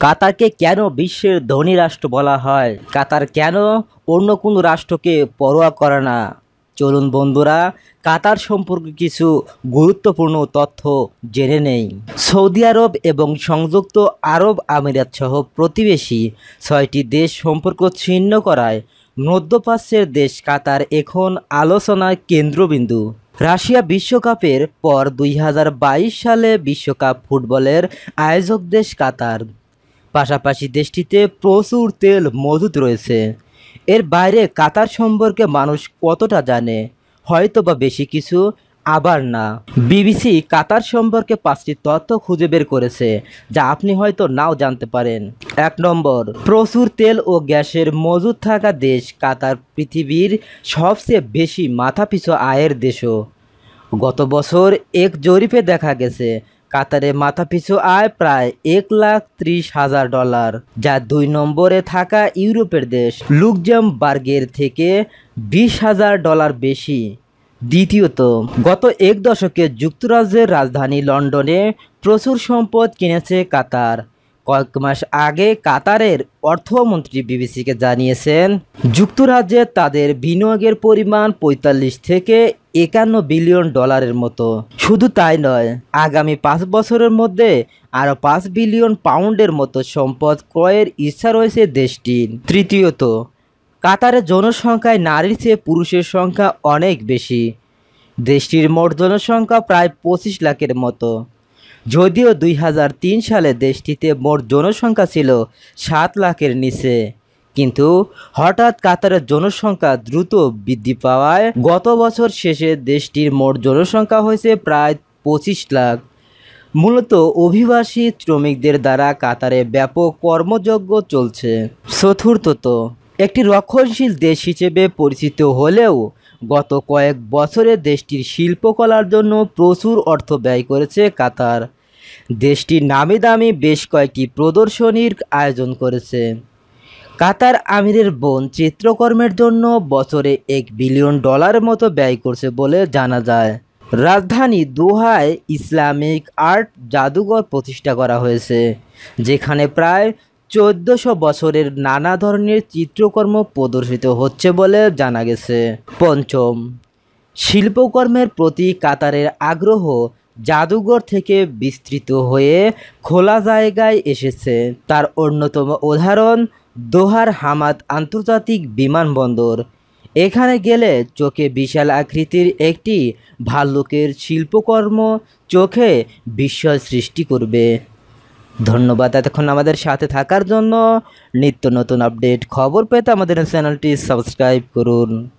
কাতারকে কেন বিশ্বের ধনী রাষ্ট্র বলা হয়? কাতার কেন অন্য কোনো রাষ্ট্রকে পরোয়া করে না? চলুন বন্ধুরা, কাতার সম্পর্কে কিছু গুরুত্বপূর্ণ তথ্য জেনে নেই। সৌদি আরব এবং সংযুক্ত আরব আমিরাত সহ প্রতিবেশী ছয়টি দেশ সম্পর্ক ছিন্ন করায় মধ্যপ্রাচ্যের দেশ কাতার এখন আলোচনার কেন্দ্রবিন্দু। রাশিয়া বিশ্বকাপের পর দুই হাজার বাইশ সালে বিশ্বকাপ ফুটবলের আয়োজক দেশ কাতার। পাশাপাশি দেশটিতে প্রচুর তেল মজুদ রয়েছে। এর বাইরে কাতার সম্পর্কে মানুষ কতটা জানে, হয়তো বা বেশি কিছু আবার না। বিবিসি কাতার সম্পর্কে পাঁচটি তথ্য খুঁজে বের করেছে, যা আপনি হয়তো নাও জানতে পারেন। এক নম্বর, প্রচুর তেল ও গ্যাসের মজুদ থাকা দেশ কাতার পৃথিবীর সবচেয়ে বেশি মাথাপিছু আয়ের দেশও। গত বছর এক জরিপে দেখা গেছে কাতারে মাথাপিছু আয় প্রায় এক লাখ ত্রিশ হাজার ডলার, যা দুই নম্বরে থাকা ইউরোপের দেশ লুকজামবার্গের থেকে বিশ হাজার ডলার বেশি। দ্বিতীয়ত, গত এক দশকে যুক্তরাজ্যের রাজধানী লন্ডনে প্রচুর সম্পদ কিনেছে কাতার। কয়েক মাস আগে কাতারের অর্থমন্ত্রী বিবিসিকে জানিয়েছেন, যুক্তরাজ্যে তাদের বিনিয়োগের পরিমাণ পঁয়তাল্লিশ থেকে একান্ন বিলিয়ন ডলারের মতো। শুধু তাই নয়, আগামী পাঁচ বছরের মধ্যে আরও পাঁচ বিলিয়ন পাউন্ডের মতো সম্পদ ক্রয়ের ইচ্ছা রয়েছে দেশটির। তৃতীয়ত কাতারের জনসংখ্যায় নারীর চেয়ে পুরুষের সংখ্যা অনেক বেশি। দেশটির মোট জনসংখ্যা প্রায় পঁচিশ লাখের মতো। যদিও দুই হাজার তিন সালে দেশটিতে মোট জনসংখ্যা ছিল সাত লাখের নিচে। কিন্তু হঠাৎ কাতারের জনসংখ্যা দ্রুত বৃদ্ধি পাওয়ায় গত বছর শেষে দেশটির মোট জনসংখ্যা হয়েছে প্রায় পঁচিশ লাখ। মূলত অভিবাসী শ্রমিকদের দ্বারা কাতারে ব্যাপক কর্মযজ্ঞ চলছে। চতুর্থত, একটি রক্ষণশীল দেশ হিসেবে পরিচিত হলেও গত কয়েক বছরে দেশটির শিল্পকলার জন্য প্রচুর অর্থ ব্যয় করেছে কাতার। দেশটি নামি দামি বেশ কয়েকটি প্রদর্শনীর আয়োজন করেছে। কাতার আমিরের বোন চিত্রকর্মের জন্য বছরে এক বিলিয়ন ডলারের মতো ব্যয় করছে বলে জানা যায়। রাজধানী দোহায় ইসলামিক আর্ট জাদুঘর প্রতিষ্ঠা করা হয়েছে, যেখানে প্রায় চোদ্দশো বছরের নানা ধরনের চিত্রকর্ম প্রদর্শিত হচ্ছে বলে জানা গেছে। পঞ্চম, শিল্পকর্মের প্রতি কাতারের আগ্রহ জাদুঘর থেকে বিস্তৃত হয়ে খোলা জায়গায় এসেছে। তার অন্যতম উদাহরণ, দোহার হামাদ আন্তর্জাতিক বিমানবন্দর। এখানে গেলে চোখে বিশাল আকৃতির একটি ভাল্লুকের শিল্পকর্ম চোখে বিস্ময় সৃষ্টি করবে। ধন্যবাদ এতক্ষণ আমাদের সাথে থাকার জন্য। নিত্য নতুন আপডেট খবর পেতে আমাদের চ্যানেলটি সাবস্ক্রাইব করুন।